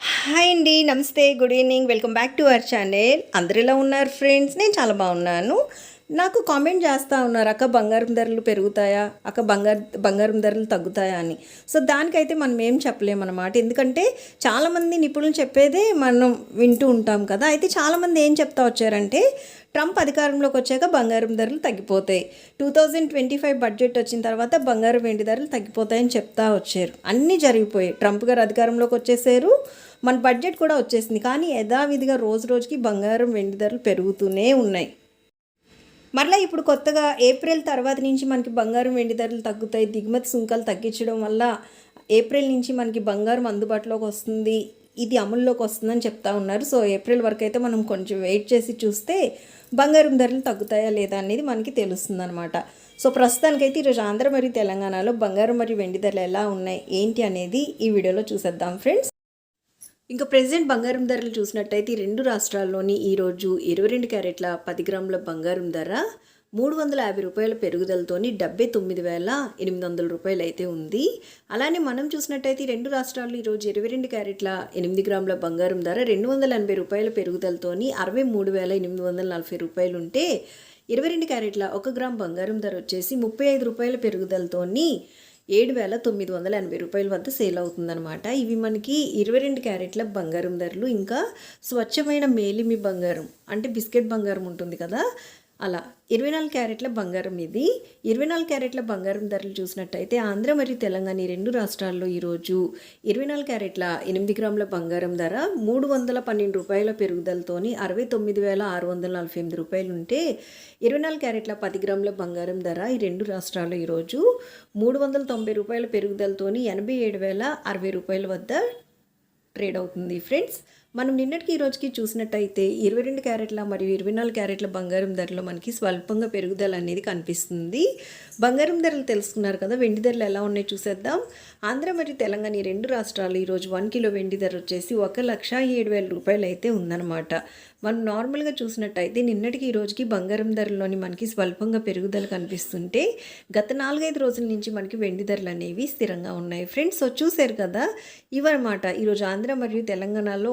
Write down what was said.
Hi అండి నమస్తే good evening. Welcome back to our channel. అందరు ఎలా ఉన్నారు ఫ్రెండ్స్? నేను చాలా బాగున్నాను. నాకు కామెంట్ చేస్తూ ఉన్నారు అక్క బంగారం ధరలు పెరుగుతాయా? అక్క బంగారు బంగారం ధరలు తగ్గుతాయా? అని. సో దానికైతే మనం ఏం చెప్పలేమన్నమాట ఎందుకంటే చాలామంది నిపుణులు చెప్పేదే మనం వింటూ ఉంటాం కదా. అయితే చాలామంది ఏం చెప్తా వచ్చారంటే ట్రంప్ అధికారంలోకి వచ్చాక బంగారం ధరలు తగ్గిపోతాయి. Two thousand twenty five budget వచ్చిన తర్వాత బంగారం వెండి ధరలు తగ్గిపోతాయని చెప్తా వచ్చారు. అన్నీ జరిగిపోయాయి. ట్రంప్ గారు అధికారంలోకి వచ్చేసారు. మన బడ్జెట్ కూడా వచ్చేసింది. కానీ యథావిధిగా రోజు రోజుకి బంగారం వెండి ధరలు పెరుగుతూనే ఉన్నాయి. మరలా ఇప్పుడు కొత్తగా ఏప్రిల్ తర్వాత నుంచి మనకి బంగారం వెండి ధరలు తగ్గుతాయి. దిగుమతి సుంకాలు తగ్గించడం వల్ల ఏప్రిల్ నుంచి మనకి బంగారం అందుబాటులోకి వస్తుంది. ఇది అమల్లోకి వస్తుందని చెప్తా ఉన్నారు. సో ఏప్రిల్ వరకు అయితే మనం కొంచెం వెయిట్ చేసి చూస్తే బంగారం ధరలు తగ్గుతాయా లేదా అనేది మనకి తెలుస్తుంది అనమాట సో ప్రస్తుతానికైతే ఈరోజు ఆంధ్ర మరియు తెలంగాణలో బంగారం మరియు వెండి ధరలు ఎలా ఉన్నాయి ఏంటి అనేది ఈ వీడియోలో చూసేద్దాం ఫ్రెండ్స్. ఇంకా ప్రెసెంట్ బంగారం ధరలు చూసినట్టయితే ఈ రెండు రాష్ట్రాల్లోని ఈరోజు ఇరవై రెండు క్యారెట్ల పది గ్రాముల బంగారం ధర మూడు వందల యాభై రూపాయల పెరుగుదలతోని డెబ్బై తొమ్మిది వేల ఎనిమిది వందల రూపాయలు అయితే ఉంది. అలానే మనం చూసినట్టయితే రెండు రాష్ట్రాల్లో ఈరోజు ఇరవై రెండు క్యారెట్ల ఎనిమిది గ్రాముల బంగారం ధర రెండు వందల ఎనభై రూపాయల పెరుగుదలతోని అరవై మూడు వేల ఎనిమిది వందల నలభై రూపాయలు ఉంటే ఇరవై రెండు క్యారెట్ల ఒక గ్రామ్ బంగారం ధర వచ్చేసి ముప్పై ఐదు రూపాయల పెరుగుదలతోని ఏడు వేల తొమ్మిది వందల ఎనభై రూపాయల వద్ద సేల్ అవుతుందన్నమాట. ఇవి మనకి ఇరవై రెండు క్యారెట్ల బంగారం ధరలు. ఇంకా స్వచ్ఛమైన మేలిమి బంగారం అంటే బిస్కెట్ బంగారం ఉంటుంది కదా అలా. ఇరవై నాలుగు క్యారెట్ల బంగారం ఇది. ఇరవై నాలుగు క్యారెట్ల బంగారం ధరలు చూసినట్టయితే ఆంధ్ర మరియు తెలంగాణ ఈ రెండు రాష్ట్రాల్లో ఈరోజు ఇరవై నాలుగు క్యారెట్ల ఎనిమిది గ్రాముల బంగారం ధర మూడు వందల పన్నెండు రూపాయల పెరుగుదలతోని అరవై తొమ్మిది వేల ఆరు వందల నలభై ఎనిమిది రూపాయలు ఉంటే ఇరవై నాలుగు క్యారెట్ల పది గ్రాముల బంగారం ధర ఈ రెండు రాష్ట్రాల్లో ఈరోజు మూడు వందల తొంభై రూపాయల పెరుగుదలతోని ఎనభై ఏడు వేల అరవై రూపాయల వద్ద ట్రేడ్ అవుతుంది ఫ్రెండ్స్. మనం నిన్నటికి ఈ రోజుకి చూసినట్టయితే ఇరవై రెండు క్యారెట్ల మరియు ఇరవై నాలుగు క్యారెట్ల బంగారం ధరలో మనకి స్వల్పంగా పెరుగుదల అనేది కనిపిస్తుంది. బంగారం ధరలు తెలుసుకున్నారు కదా వెండి ధరలు ఎలా ఉన్నాయో చూసేద్దాం. ఆంధ్ర మరియు తెలంగాణ ఈ రెండు రాష్ట్రాలు ఈరోజు వన్ కిలో వెండి ధర వచ్చేసి ఒక లక్ష ఏడు వేల రూపాయలు అయితే ఉందన్నమాట. మనం నార్మల్గా చూసినట్టయితే నిన్నటికి ఈ రోజుకి బంగారం ధరలోని మనకి స్వల్పంగా పెరుగుదల కనిపిస్తుంటే గత నాలుగైదు రోజుల నుంచి మనకి వెండి ధరలు అనేవి స్థిరంగా ఉన్నాయి. ఫ్రెండ్స్ సో చూశారు కదా ఇవన్నమాట. ఈరోజు ఆంధ్ర మరియు తెలంగాణలో